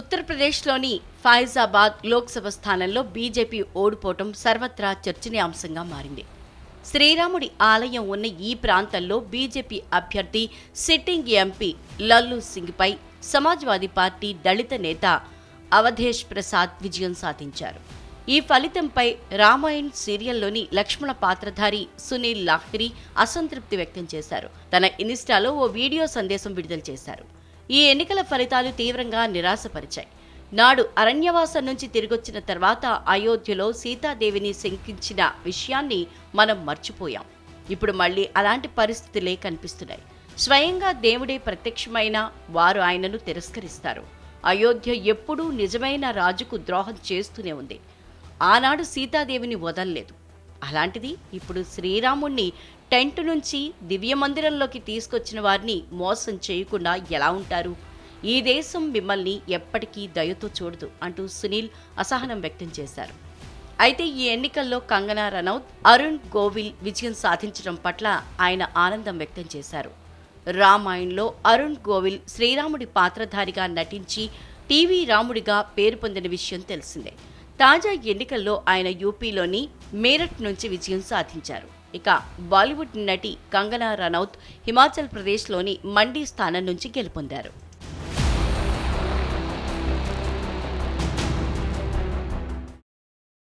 ఉత్తరప్రదేశ్లోని ఫైజాబాద్ లోక్సభ స్థానంలో బీజేపీ ఓడిపోవటం సర్వత్రా చర్చనీయాంశంగా మారింది. శ్రీరాముడి ఆలయం ఉన్న ఈ ప్రాంతంలో బీజేపీ అభ్యర్థి సిట్టింగ్ ఎంపీ లల్లు సింగ్పై సమాజ్వాదీ పార్టీ దళిత నేత అవధేష్ ప్రసాద్ విజయం సాధించారు. ఈ ఫలితంపై రామాయణ్ సీరియల్లోని లక్ష్మణ పాత్రధారి సునీల్ లాహ్రి అసంతృప్తి వ్యక్తం చేశారు. తన ఇన్స్టాలో ఓ వీడియో సందేశం విడుదల చేశారు. ఈ ఎన్నికల ఫలితాలు తీవ్రంగా నిరాశపరిచాయి. నాడు అరణ్యవాసం నుంచి తిరిగొచ్చిన తర్వాత అయోధ్యలో సీతాదేవిని శంకించిన విషయాన్ని మనం మర్చిపోయాం. ఇప్పుడు మళ్ళీ అలాంటి పరిస్థితులే కనిపిస్తున్నాయి. స్వయంగా దేవుడే ప్రత్యక్షమైన వారు ఆయనను తిరస్కరిస్తారు. అయోధ్య ఎప్పుడూ నిజమైన రాజుకు ద్రోహం చేస్తూనే ఉంది. ఆనాడు సీతాదేవిని వదల్లేదు. అలాంటిది ఇప్పుడు శ్రీరాముణ్ణి టెంట్ నుంచి దివ్య మందిరంలోకి తీసుకొచ్చిన వారిని మోసం చేయకుండా ఎలా ఉంటారు? ఈ దేశం మిమ్మల్ని ఎప్పటికీ దయతో చూడదు అంటూ సునీల్ అసహనం వ్యక్తం చేశారు. అయితే ఈ ఎన్నికల్లో కంగనా రనౌత్ అరుణ్ గోవిల్ విజయం సాధించడం పట్ల ఆయన ఆనందం వ్యక్తం చేశారు. రామాయణంలో అరుణ్ గోవిల్ శ్రీరాముడి పాత్రధారిగా నటించి టీవీ రాముడిగా పేరు పొందిన విషయం తెలిసిందే. తాజా ఎన్నికల్లో ఆయన యూపీలోని మేరట్ నుంచి విజయం సాధించారు. ఇక బాలీవుడ్ నటి కంగనా రనౌత్ హిమాచల్ ప్రదేశ్లోని మండీ స్థానం నుంచి గెలుపొందారు.